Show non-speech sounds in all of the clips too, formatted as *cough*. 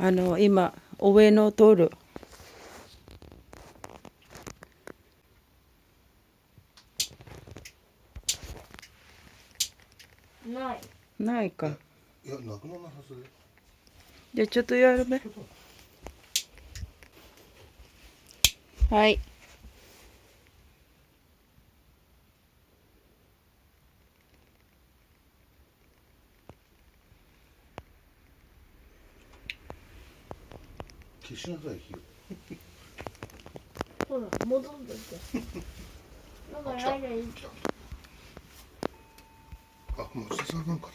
あの今上野を通る。ない。ないか。いや、なくならなさそう。じゃあちょっとやるべはい消しなさい、火を。ほら戻んといてだからあれあ、もうささなんか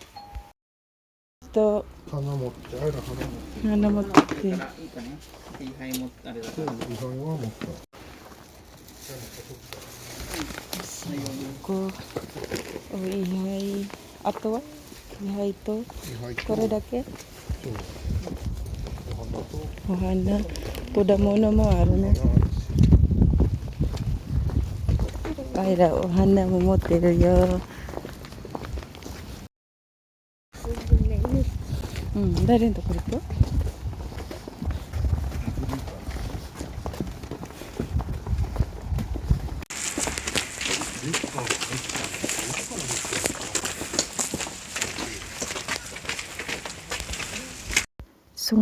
とだ。花持って、あいら花持って。花持っていいかね。位牌もあれだかは持った。こうお位牌あとは？位牌とこれだけ？そう。Mahanda. Tuda muna maaaro na. Ay, da, o hana mo mo te yo. Hmm, darin to kuriko.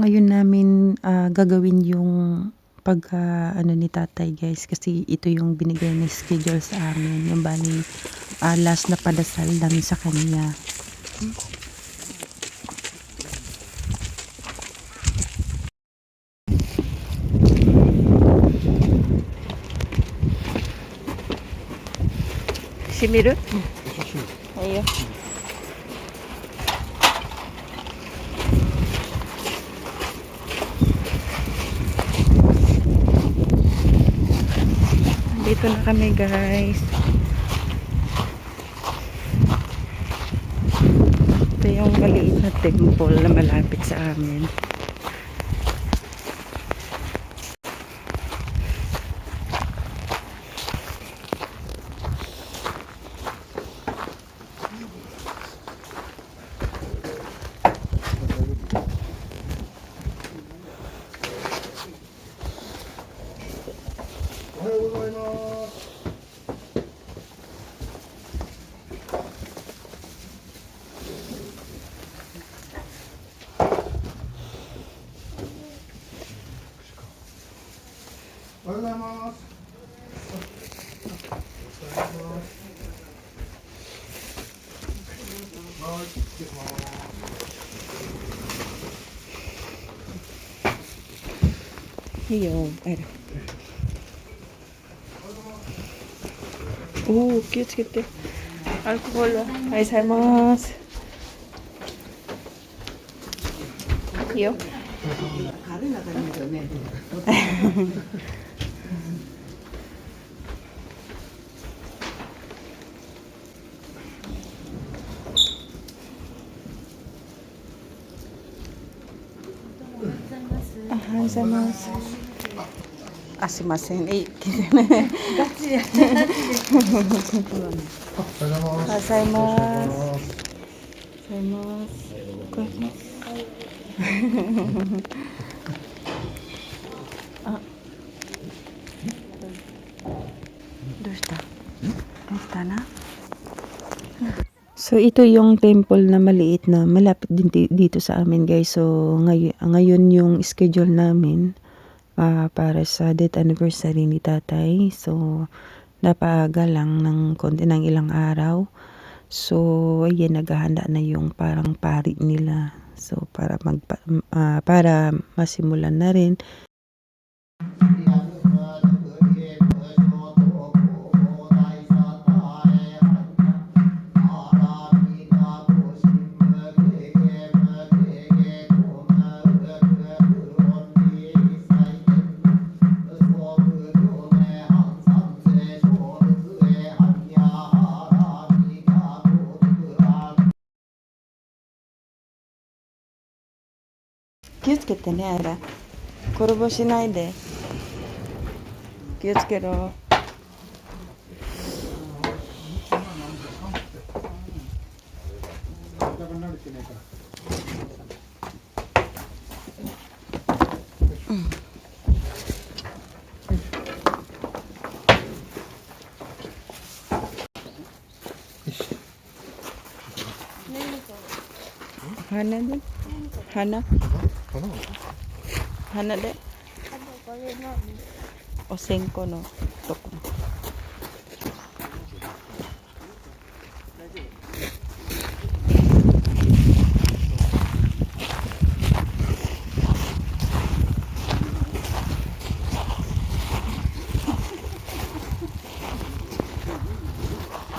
Ngayon namin ah, gagawin yung pag ah, ano ni tatay guys kasi ito yung binigay na schedule sa amin yung bali ah, last na padasal namin sa kanya. Shimiru? Ayo. Dito na kami guys. Ito yung maliit na temple na malapit sa amin. aquí o era. Uh, Qué. Alcohol. Ahí sabemos. Yo. *laughs* ます。いいよ。あ、おはようございます。あ、すいません。いい。おはようございます。おはようございます。ございます。ございます。あ。どうした？どうしたな? So ito yung temple na maliit na malapit din di- dito sa amin guys. So ngayon, ngayon yung schedule namin ah, para sa death anniversary ni tatay. So napaaga lang ng konti ng ilang araw. So ayan naghahanda na yung parang pari nila. So para mag para masimulan na rin. 気をつけてね、あら。転ぼしないで。気をつけろ。Hana din. Hana. 花 Hana de. O cinco no toco.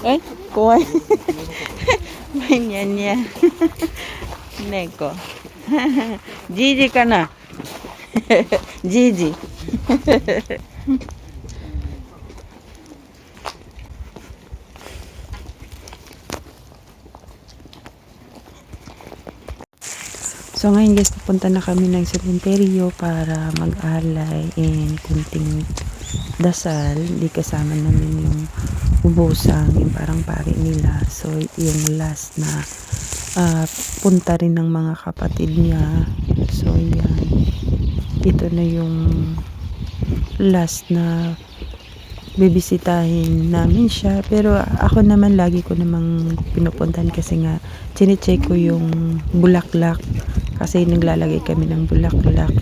ấy cô ơi *laughs* mày nhẹ nhẹ *laughs* nè cô *laughs* ka na. *laughs* Gigi. *laughs* So ngayon guys, pupunta na kami ng sementeryo para mag-alay and kunting dasal. Di kasama namin yung ubosang, yung parang pari nila. So yung last na ah, punta rin ng mga kapatid niya. So yan. Ito na yung last na bibisitahin namin siya. Pero ako naman lagi ko namang pinupuntahan kasi nga chinecheck ko yung bulaklak kasi naglalagay kami ng bulaklak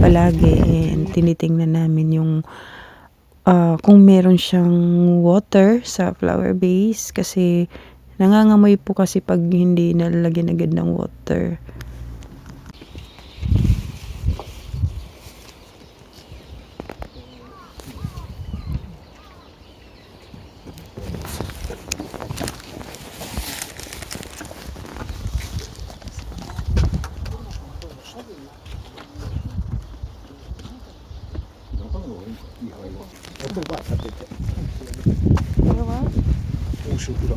palagi and tinitingnan namin yung ah, kung meron siyang water sa flower base kasi nangangamoy po kasi pag hindi nalalagyan agad ng water. অংশগুলো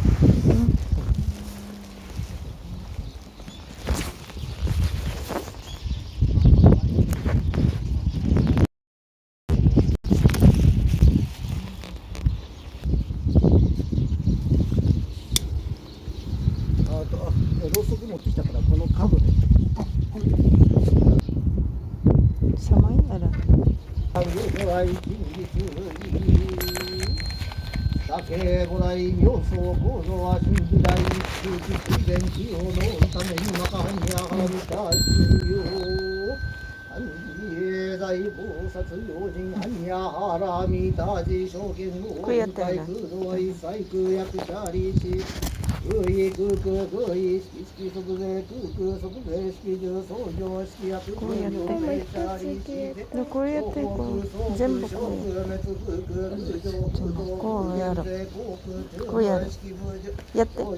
東高のは新時代に通じ水のために中に上がる。大中央大菩薩老人般若波羅蜜寺証券を大者空空空位式式即税空空即税式重創上式薬こうやって空税者利子でこうやって。こう。全部こうこうやる。こうやる。やって。こう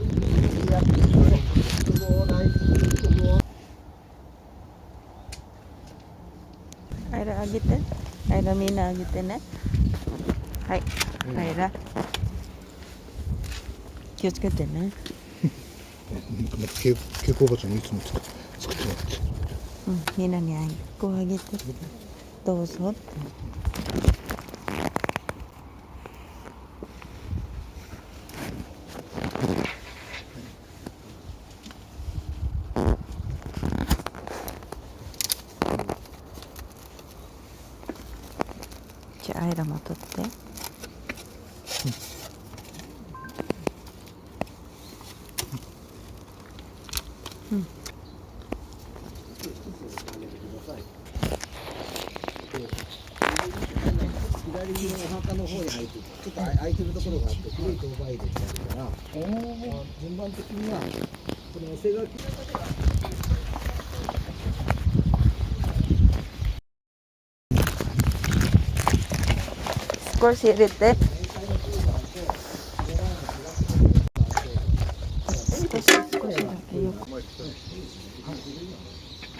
Aira agite. Aira mina agite ne. Hai. Aira. 気をつけてね。*laughs* いつも作ってもらってうん、みんなにあげこうあげて。どうぞって。の方に入って。いくちょっと空いて。るところがあって。古い勾配でしるから、順番的にはこの生楽少し入れて。少し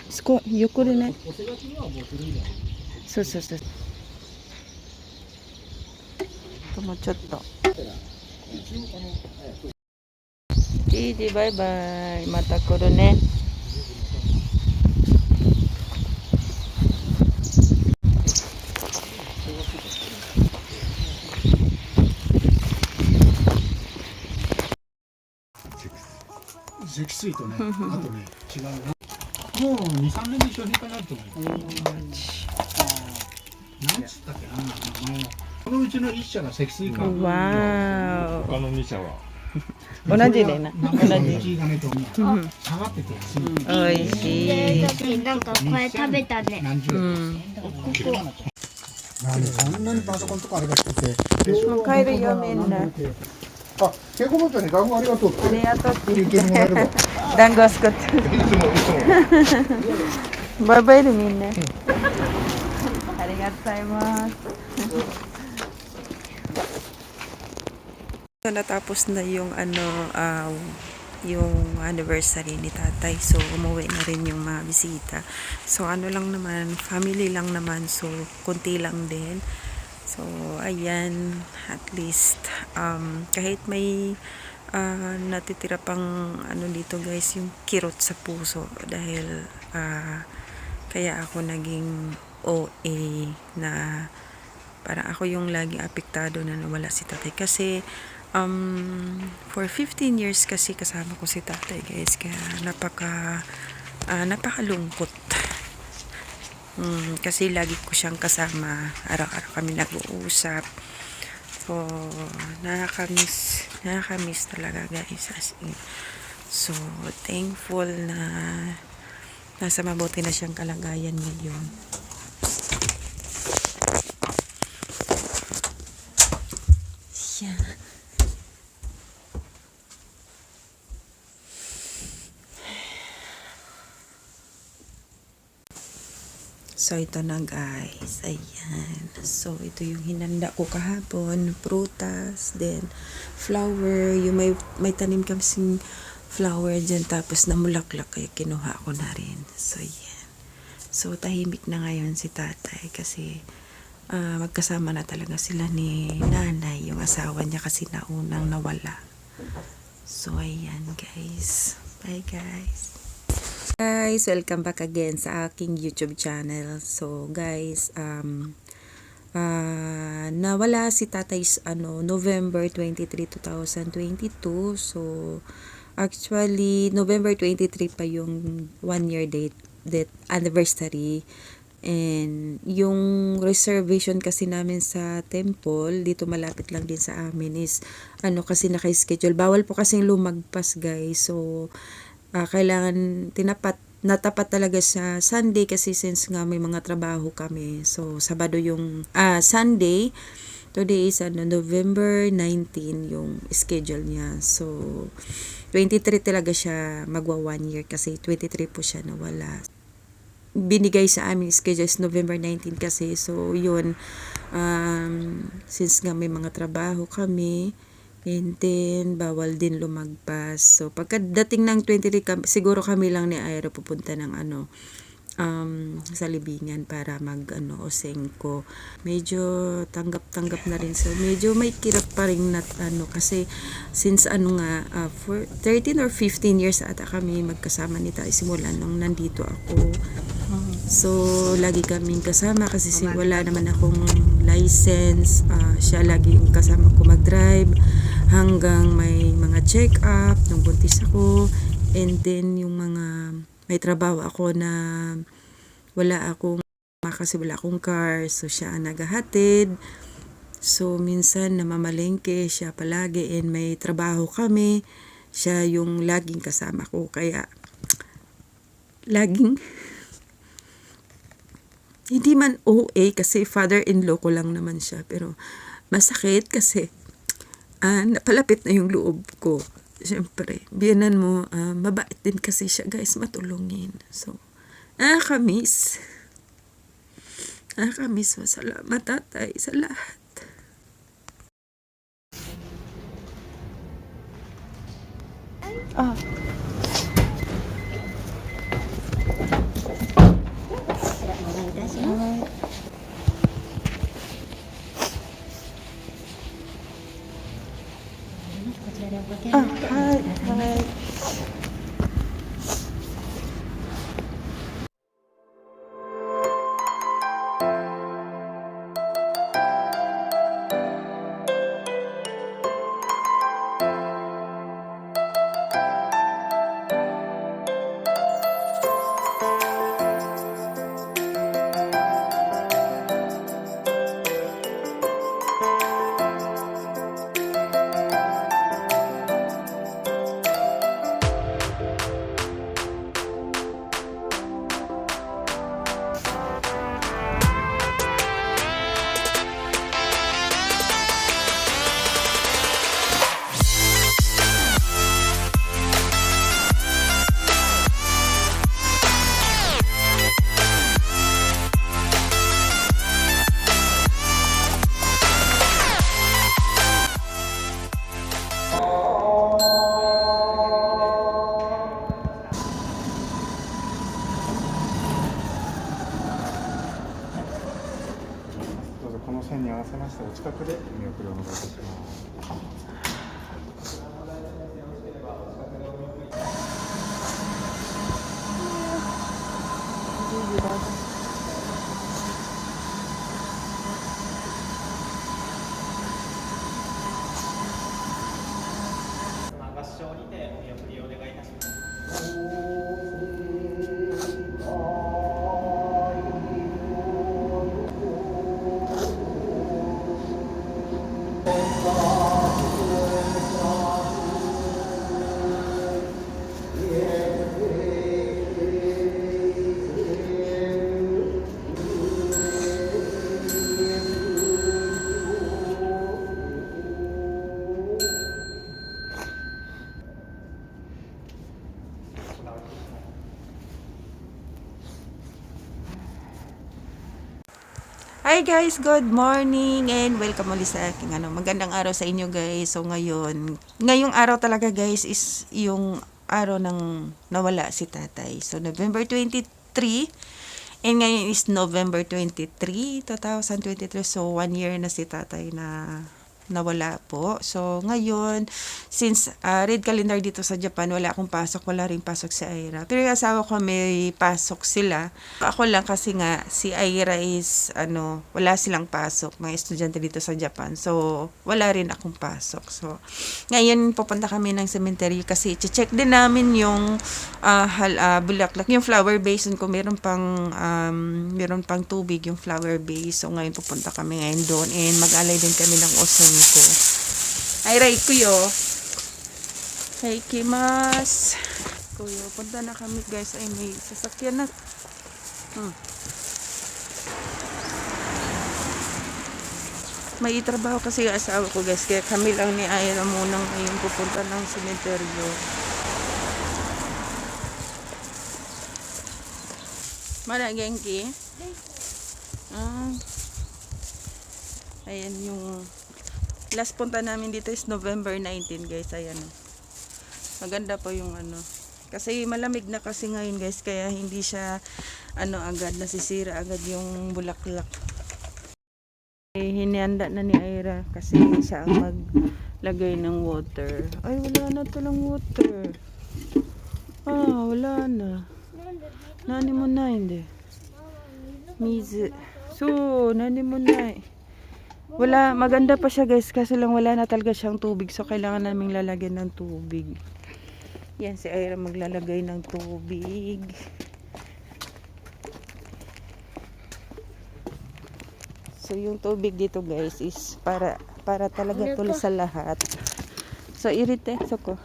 少し横でねそうそうそうともうちょっと一応このえディバイバイまた来るね積水とね、*laughs* あとね、違うな。もう2、3年で一緒に行かないと思う。なんつったっけな、名前は。このうちの一社が積水化。わ他の2社は。ー *laughs* 同じでな同同じじがねと下がってて、すぐおい。しい時なんかこれ食べたね。何十んなんでそんなにパソコンとかあれが来てて。もう帰るよみんな。あ、稽古場にガムありがとうって。ありがとうって言って。もらえればて団子を作って。いつもいつも。*laughs* バイバイでみんな。ありがとうございます So, natapos na yung ano, ah, yung anniversary ni tatay. So, umuwi na rin yung mga bisita. So, ano lang naman, family lang naman. So, konti lang din. So, ayan, at least, um, kahit may ah, natitira pang ano dito guys, yung kirot sa puso. Dahil, ah, kaya ako naging OA na parang ako yung laging apektado na nawala si tatay kasi um, for 15 years kasi kasama ko si tatay guys kaya napaka ah, napakalungkot. Mm, kasi lagi ko siyang kasama. Araw-araw kami nag-uusap. So nakakamiss nakakamiss talaga guys as in. so thankful na nasa mabuti na siyang kalagayan ngayon Yeah. So, ito na guys. Ayan. So, ito yung hinanda ko kahapon. Prutas, then flower. Yung may, may tanim kaming flower dyan. Tapos namulaklak kaya kinuha ko na rin. So, yan. So, tahimik na ngayon si tatay kasi ah, magkasama na talaga sila ni nanay, yung asawa niya kasi naunang nawala. So, ayan guys. Bye guys. Guys, welcome back again sa aking YouTube channel. So, guys, um, ah nawala si tatay ano, November 23, 2022. So, actually, November 23 pa yung one year date, date anniversary. And yung reservation kasi namin sa temple, dito malapit lang din sa amin is, ano kasi naka-schedule. Bawal po kasing lumagpas guys. So, ah, kailangan tinapat, natapat talaga sa Sunday kasi since nga may mga trabaho kami. So, Sabado yung, ah, Sunday, today is ano, November 19 yung schedule niya. So, 23 talaga siya magwa one year kasi 23 po siya nawala binigay sa amin schedule is November 19 kasi. So, yun. Um, since nga may mga trabaho kami, and then, bawal din lumagpas. So, pagkadating ng 23, kami, siguro kami lang ni Ira pupunta ng ano, um, sa libingan para mag ano, osengko. Medyo tanggap-tanggap na rin. So, medyo may kirap pa rin na ano, kasi since ano nga, ah, for 13 or 15 years ata kami magkasama ni Tay simula nung nandito ako. So, lagi kaming kasama kasi si wala naman akong license. Ah, siya lagi yung kasama ko mag-drive hanggang may mga check-up nung buntis ako. And then, yung mga may trabaho ako na wala akong kasi wala akong car. So, siya ang naghahatid. So, minsan namamalengke siya palagi and may trabaho kami. Siya yung laging kasama ko. Kaya, laging *laughs* hindi man OA kasi father-in-law ko lang naman siya. Pero masakit kasi ah, napalapit na yung loob ko. Siyempre, biyanan mo, uh, mabait din kasi siya, guys, matulungin. So. Ah, nakakamiss ah, mo. Salamat, tatay, sa lahat. Ah. Maraming. 아, 하이, 하이. 아, 아. Hi guys, good morning and welcome ulit sa aking ano, magandang araw sa inyo guys. So ngayon, ngayong araw talaga guys is yung araw ng nawala si tatay. So November 23 and ngayon is November 23, 2023. So one year na si tatay na nawala po. So, ngayon, since uh, red calendar dito sa Japan, wala akong pasok, wala rin pasok si Aira. Pero yung asawa ko may pasok sila. Ako lang kasi nga, si Aira is, ano, wala silang pasok, mga estudyante dito sa Japan. So, wala rin akong pasok. So, ngayon, pupunta kami ng cemetery kasi check din namin yung uh, hal, ah, bulaklak, yung flower base kung meron pang, um, meron pang tubig yung flower base. So, ngayon pupunta kami ngayon doon and mag-alay din kami ng osen ko. Ay, Ray, kuyo. Hey, Kimas. Kuyo, punta na kami guys. Ay, may sasakyan na. Hmm. May trabaho kasi yung asawa ko guys. Kaya kami lang ni Ayra munang ngayon pupunta ng sementeryo. Mana Genki? Ah. Ayan yung Last punta namin dito is November 19 guys. Ayan. Maganda po yung ano. Kasi malamig na kasi ngayon guys. Kaya hindi siya ano agad nasisira agad yung bulaklak. Eh, hinianda na ni Aira kasi siya ang maglagay ng water. Ay, wala na to ng water. Ah, wala na. Nani mo na hindi. Mizu. So, nani mo na. Eh wala maganda pa siya guys. Kasi lang wala na talaga siyang tubig. So kailangan naming lalagyan ng tubig. Yan si Ira maglalagay ng tubig. So yung tubig dito guys is para para talaga to? sa lahat. So irite soko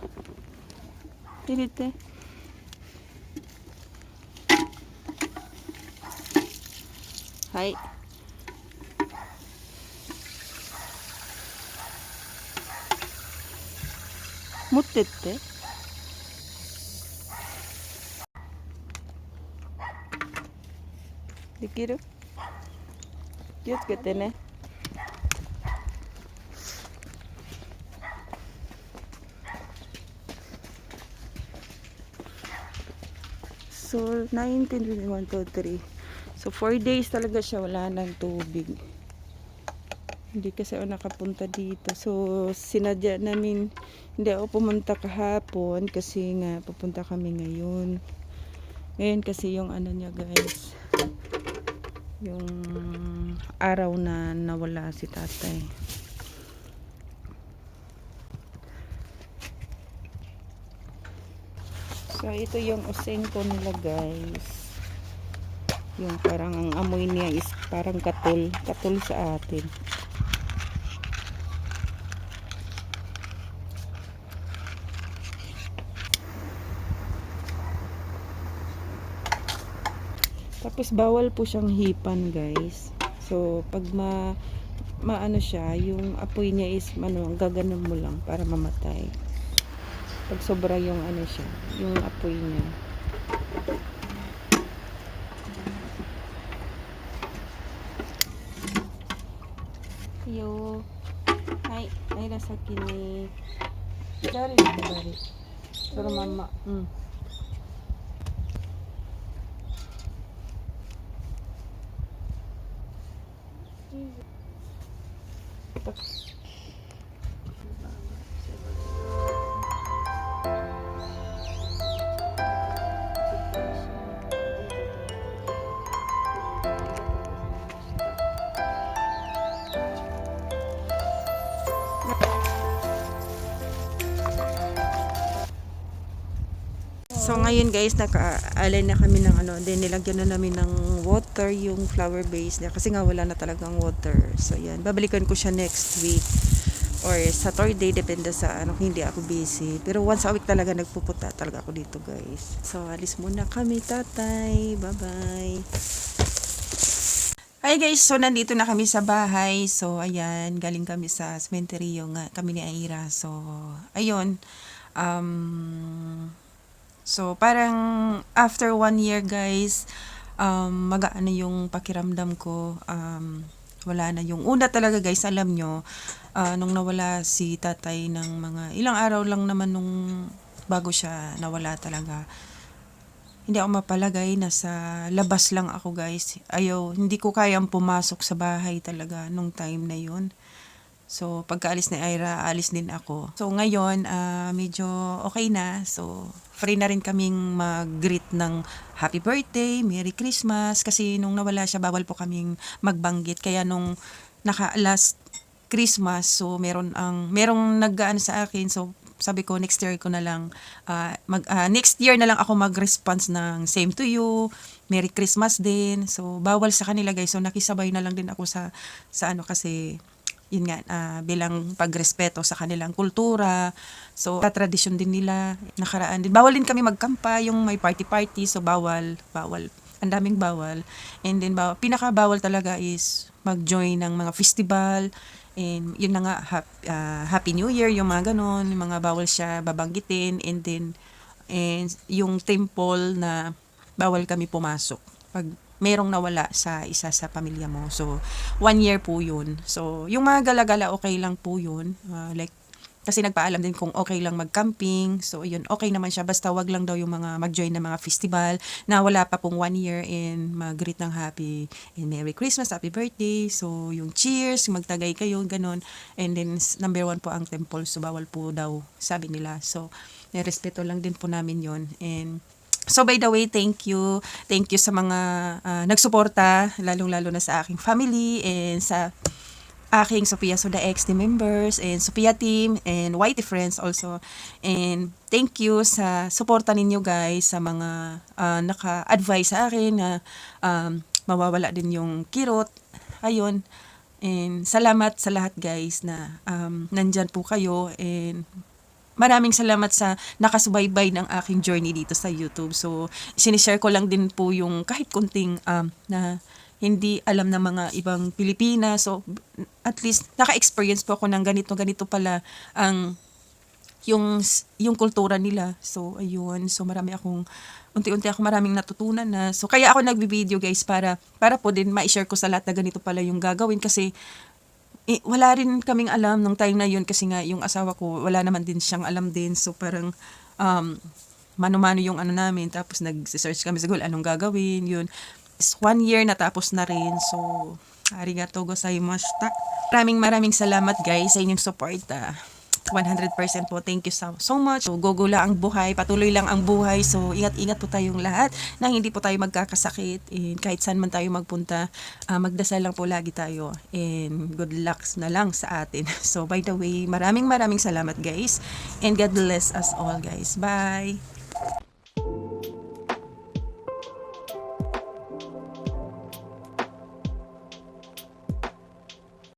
irite. Hai. Mutteってできる気をつけてね。So, 19, 1, 2, 3. So, 4 days talaga siya wala ng tubig. Hindi kasi ako nakapunta dito. So, sinadya namin, hindi ako pumunta kahapon kasi nga pupunta kami ngayon. Ngayon kasi yung ano niya guys, yung araw na nawala si tatay. So, ito yung osengko nila guys. Yung parang ang amoy niya is parang katul. Katul sa atin. Tapos bawal po siyang hipan guys. So pag ma maano siya, yung apoy niya is ano, gaganon mo lang para mamatay. Pag sobra yung ano siya, yung apoy niya. Yo. Hai, hai rasaki ni. Dari dari. Suruh mama. Hmm. So ngayon guys, naka-alay na kami ng ano, then nilagyan na namin ng water yung flower base niya kasi nga wala na talagang water. So yan, babalikan ko siya next week or Saturday depende sa ano hindi ako busy. Pero once a week talaga nagpupunta talaga ako dito guys. So alis muna kami tatay. Bye-bye. Hi guys, so nandito na kami sa bahay. So ayan, galing kami sa cemetery yung kami ni Aira. So ayun, um, So, parang after one year, guys, um, magaan na yung pakiramdam ko. Um, wala na yung una talaga, guys, alam nyo, ah, nung nawala si tatay ng mga ilang araw lang naman nung bago siya nawala talaga. Hindi ako mapalagay, nasa labas lang ako, guys. Ayaw, hindi ko kayang pumasok sa bahay talaga nung time na yun. So, pagkaalis ni Ira, alis din ako. So, ngayon, ah, medyo okay na. So, free na rin kaming mag-greet ng happy birthday, Merry Christmas. Kasi nung nawala siya, bawal po kaming magbanggit. Kaya nung naka last Christmas, so meron ang merong nag sa akin. So, sabi ko next year ko na lang ah, mag ah, next year na lang ako mag-response ng same to you. Merry Christmas din. So bawal sa kanila guys. So nakisabay na lang din ako sa sa ano kasi yun nga, ah, bilang pagrespeto sa kanilang kultura. So, sa tradisyon din nila, nakaraan din. Bawal din kami magkampa, yung may party-party, so bawal, bawal. Ang daming bawal. And then, bawal, pinaka-bawal talaga is mag-join ng mga festival, and yun na nga, hap- ah, Happy New Year, yung mga ganon, yung mga bawal siya babanggitin, and then, and yung temple na bawal kami pumasok. Pag merong nawala sa isa sa pamilya mo. So, one year po yun. So, yung mga gala-gala, okay lang po yun. Ah, like, kasi nagpaalam din kung okay lang mag-camping. So, yun, okay naman siya. Basta wag lang daw yung mga mag-join ng mga festival na wala pa pong one year and mag-greet ng happy and Merry Christmas, Happy Birthday. So, yung cheers, magtagay kayo, ganun. And then, number one po ang temple. So, bawal po daw, sabi nila. So, nirespeto lang din po namin yon And, So by the way, thank you. Thank you sa mga ah, nagsuporta, lalong-lalo na sa aking family and sa aking Sophia Soda X team members and Sophia team and Whitey friends also. And thank you sa suporta ninyo guys sa mga ah, naka-advise sa akin na um, mawawala din yung kirot. Ayun. And salamat sa lahat guys na um, nandyan po kayo and maraming salamat sa nakasubaybay ng aking journey dito sa YouTube. So, sinishare ko lang din po yung kahit kunting um, na hindi alam ng mga ibang Pilipina. So, at least naka-experience po ako ng ganito, ganito pala ang yung yung kultura nila. So, ayun. So, marami akong unti-unti ako maraming natutunan na. So, kaya ako nagbi-video guys para para po din ma-share ko sa lahat na ganito pala yung gagawin kasi eh, wala rin kaming alam nung time na yun kasi nga yung asawa ko wala naman din siyang alam din so parang um, mano-mano yung ano namin tapos nag-search kami sa Google anong gagawin yun Is one year natapos na rin so Arigato gozaimashita. Maraming maraming salamat guys sa inyong support. ah. 100% po. Thank you so, so much. So, gogo lang ang buhay. Patuloy lang ang buhay. So, ingat-ingat po tayong lahat na hindi po tayo magkakasakit. And kahit saan man tayo magpunta, ah, magdasal lang po lagi tayo. And good luck na lang sa atin. *laughs* So, by the way, maraming maraming salamat guys. And God bless us all guys. Bye!